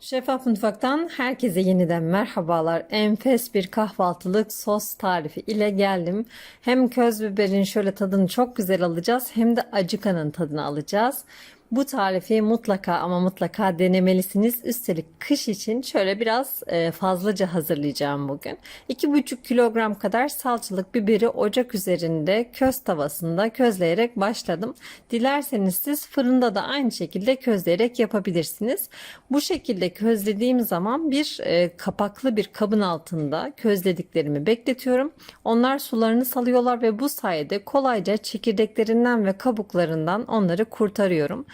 Şeffaf Mutfak'tan herkese yeniden merhabalar. Enfes bir kahvaltılık sos tarifi ile geldim. Hem köz biberin şöyle tadını çok güzel alacağız hem de acıkanın tadını alacağız. Bu tarifi mutlaka ama mutlaka denemelisiniz. Üstelik kış için şöyle biraz e, fazlaca hazırlayacağım bugün. 2,5 kilogram kadar salçalık biberi ocak üzerinde köz tavasında közleyerek başladım. Dilerseniz siz fırında da aynı şekilde közleyerek yapabilirsiniz. Bu şekilde közlediğim zaman bir e, kapaklı bir kabın altında közlediklerimi bekletiyorum. Onlar sularını salıyorlar ve bu sayede kolayca çekirdeklerinden ve kabuklarından onları kurtarıyorum.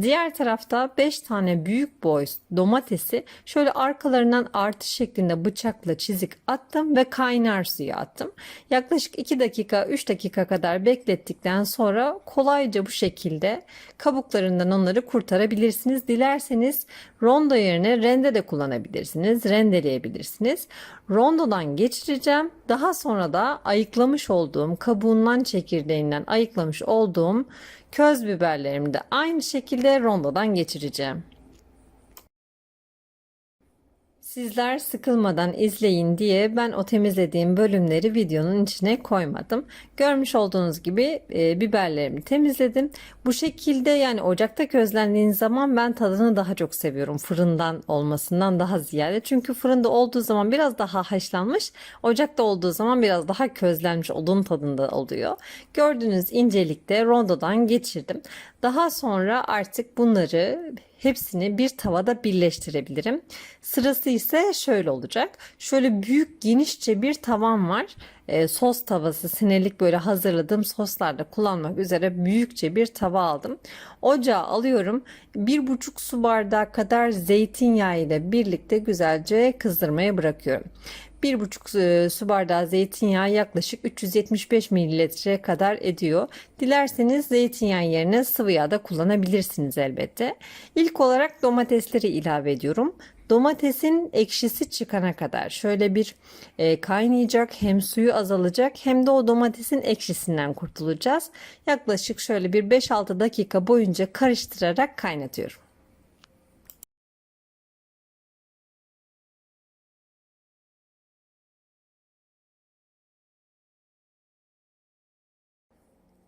Diğer tarafta 5 tane büyük boy domatesi şöyle arkalarından artış şeklinde bıçakla çizik attım ve kaynar suya attım. Yaklaşık 2 dakika 3 dakika kadar beklettikten sonra kolayca bu şekilde kabuklarından onları kurtarabilirsiniz. Dilerseniz rondo yerine rende de kullanabilirsiniz. Rendeleyebilirsiniz. Rondodan geçireceğim. Daha sonra da ayıklamış olduğum kabuğundan çekirdeğinden ayıklamış olduğum köz biberlerimi de aynı şekilde rondodan geçireceğim. Sizler sıkılmadan izleyin diye ben o temizlediğim bölümleri videonun içine koymadım. Görmüş olduğunuz gibi e, biberlerimi temizledim. Bu şekilde yani ocakta közlendiğin zaman ben tadını daha çok seviyorum. Fırından olmasından daha ziyade. Çünkü fırında olduğu zaman biraz daha haşlanmış. Ocakta olduğu zaman biraz daha közlenmiş odun tadında oluyor. Gördüğünüz incelikte rondodan geçirdim. Daha sonra artık bunları hepsini bir tavada birleştirebilirim. Sırası ise şöyle olacak. Şöyle büyük genişçe bir tavam var. E, sos tavası senelik böyle hazırladığım soslarda kullanmak üzere büyükçe bir tava aldım. Ocağa alıyorum. Bir buçuk su bardağı kadar zeytinyağı ile birlikte güzelce kızdırmaya bırakıyorum. 1,5 su bardağı zeytinyağı yaklaşık 375 mililitre kadar ediyor. Dilerseniz zeytinyağı yerine sıvı yağ da kullanabilirsiniz elbette. İlk olarak domatesleri ilave ediyorum. Domatesin ekşisi çıkana kadar şöyle bir e, kaynayacak hem suyu azalacak hem de o domatesin ekşisinden kurtulacağız. Yaklaşık şöyle bir 5-6 dakika boyunca karıştırarak kaynatıyorum.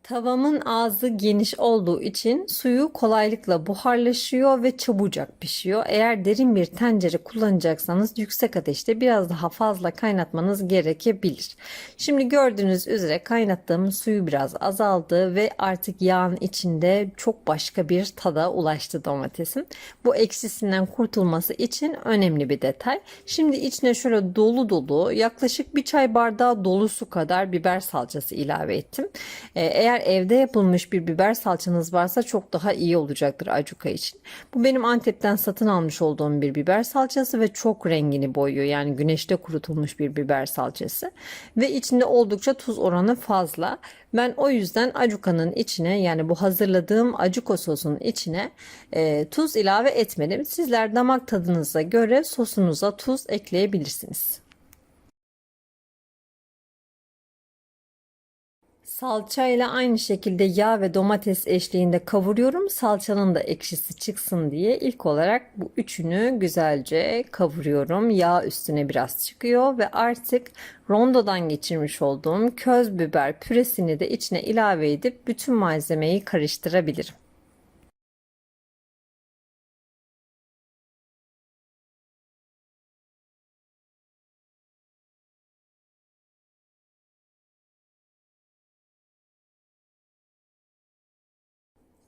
Tavamın ağzı geniş olduğu için suyu kolaylıkla buharlaşıyor ve çabucak pişiyor. Eğer derin bir tencere kullanacaksanız yüksek ateşte biraz daha fazla kaynatmanız gerekebilir. Şimdi gördüğünüz üzere kaynattığım suyu biraz azaldı ve artık yağın içinde çok başka bir tada ulaştı domatesin. Bu ekşisinden kurtulması için önemli bir detay. Şimdi içine şöyle dolu dolu yaklaşık bir çay bardağı dolusu kadar biber salçası ilave ettim. Eğer evde yapılmış bir biber salçanız varsa çok daha iyi olacaktır acuka için. Bu benim Antep'ten satın almış olduğum bir biber salçası ve çok rengini boyuyor. Yani güneşte kurutulmuş bir biber salçası ve içinde oldukça tuz oranı fazla. Ben o yüzden acukanın içine yani bu hazırladığım acuko sosun içine e, tuz ilave etmedim. Sizler damak tadınıza göre sosunuza tuz ekleyebilirsiniz. Salça ile aynı şekilde yağ ve domates eşliğinde kavuruyorum. Salçanın da ekşisi çıksın diye ilk olarak bu üçünü güzelce kavuruyorum. Yağ üstüne biraz çıkıyor ve artık rondodan geçirmiş olduğum köz biber püresini de içine ilave edip bütün malzemeyi karıştırabilirim.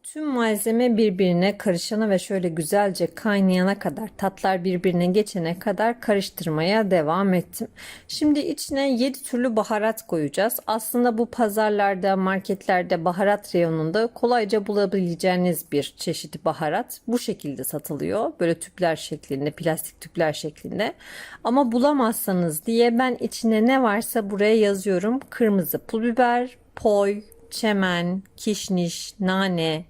Tüm malzeme birbirine karışana ve şöyle güzelce kaynayana kadar tatlar birbirine geçene kadar karıştırmaya devam ettim. Şimdi içine 7 türlü baharat koyacağız. Aslında bu pazarlarda, marketlerde, baharat reyonunda kolayca bulabileceğiniz bir çeşit baharat. Bu şekilde satılıyor. Böyle tüpler şeklinde, plastik tüpler şeklinde. Ama bulamazsanız diye ben içine ne varsa buraya yazıyorum. Kırmızı pul biber, poy, چمن، کیشنیش، نانه،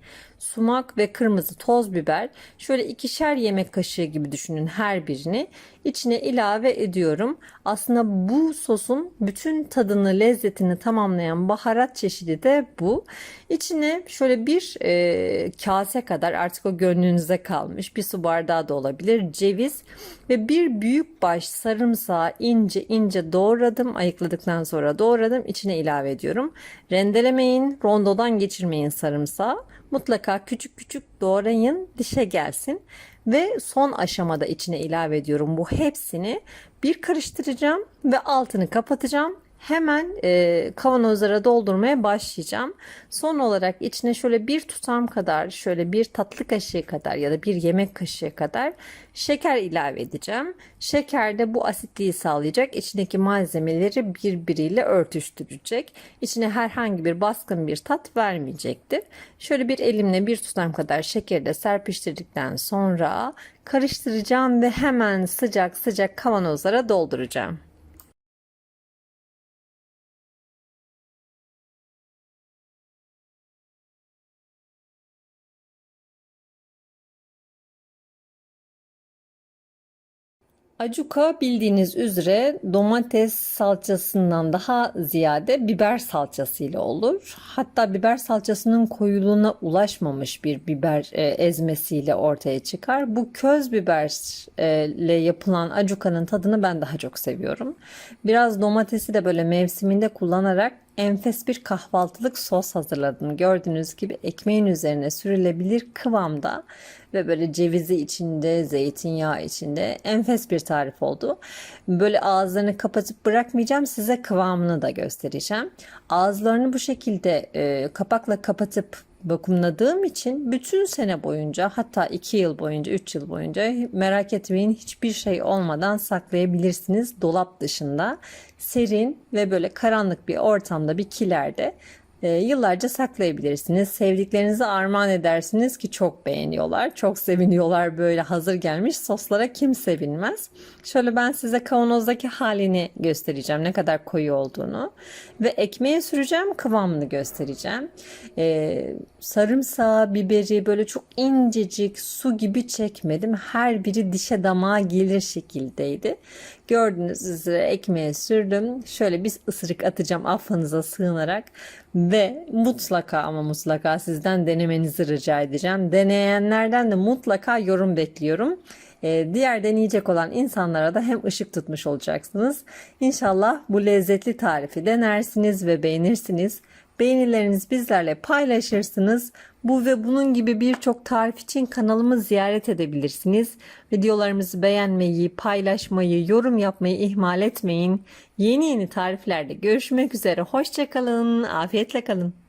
sumak ve kırmızı toz biber. Şöyle ikişer yemek kaşığı gibi düşünün her birini. İçine ilave ediyorum. Aslında bu sosun bütün tadını, lezzetini tamamlayan baharat çeşidi de bu. İçine şöyle bir e, kase kadar artık o gönlünüze kalmış bir su bardağı da olabilir. Ceviz ve bir büyük baş sarımsağı ince ince doğradım. Ayıkladıktan sonra doğradım. İçine ilave ediyorum. Rendelemeyin, rondodan geçirmeyin sarımsağı. Mutlaka küçük küçük doğrayın, dişe gelsin. Ve son aşamada içine ilave ediyorum bu hepsini. Bir karıştıracağım ve altını kapatacağım. Hemen e, kavanozlara doldurmaya başlayacağım. Son olarak içine şöyle bir tutam kadar, şöyle bir tatlı kaşığı kadar ya da bir yemek kaşığı kadar şeker ilave edeceğim. Şeker de bu asitliği sağlayacak. İçindeki malzemeleri birbiriyle örtüştürecek. İçine herhangi bir baskın bir tat vermeyecektir. Şöyle bir elimle bir tutam kadar şekeri de serpiştirdikten sonra karıştıracağım ve hemen sıcak sıcak kavanozlara dolduracağım. Acuka bildiğiniz üzere domates salçasından daha ziyade biber salçası ile olur. Hatta biber salçasının koyuluğuna ulaşmamış bir biber e, ezmesiyle ortaya çıkar. Bu köz biberle yapılan acukanın tadını ben daha çok seviyorum. Biraz domatesi de böyle mevsiminde kullanarak enfes bir kahvaltılık sos hazırladım. Gördüğünüz gibi ekmeğin üzerine sürülebilir kıvamda ve böyle cevizi içinde, zeytinyağı içinde enfes bir tarif oldu. Böyle ağızlarını kapatıp bırakmayacağım. Size kıvamını da göstereceğim. Ağızlarını bu şekilde e, kapakla kapatıp vakumladığım için bütün sene boyunca hatta 2 yıl boyunca 3 yıl boyunca merak etmeyin hiçbir şey olmadan saklayabilirsiniz dolap dışında. Serin ve böyle karanlık bir ortamda bir kilerde yıllarca saklayabilirsiniz. Sevdiklerinize armağan edersiniz ki çok beğeniyorlar. Çok seviniyorlar böyle hazır gelmiş soslara kim sevinmez. Şöyle ben size kavanozdaki halini göstereceğim. Ne kadar koyu olduğunu. Ve ekmeğe süreceğim kıvamını göstereceğim. Ee, sarımsağı, biberi böyle çok incecik su gibi çekmedim. Her biri dişe damağa gelir şekildeydi. Gördüğünüz üzere ekmeğe sürdüm. Şöyle bir ısırık atacağım affınıza sığınarak ve mutlaka ama mutlaka sizden denemenizi rica edeceğim. Deneyenlerden de mutlaka yorum bekliyorum. Ee, diğer deneyecek olan insanlara da hem ışık tutmuş olacaksınız. İnşallah bu lezzetli tarifi denersiniz ve beğenirsiniz. Beğenilerinizi bizlerle paylaşırsınız. Bu ve bunun gibi birçok tarif için kanalımı ziyaret edebilirsiniz. Videolarımızı beğenmeyi, paylaşmayı, yorum yapmayı ihmal etmeyin. Yeni yeni tariflerde görüşmek üzere. Hoşçakalın, afiyetle kalın.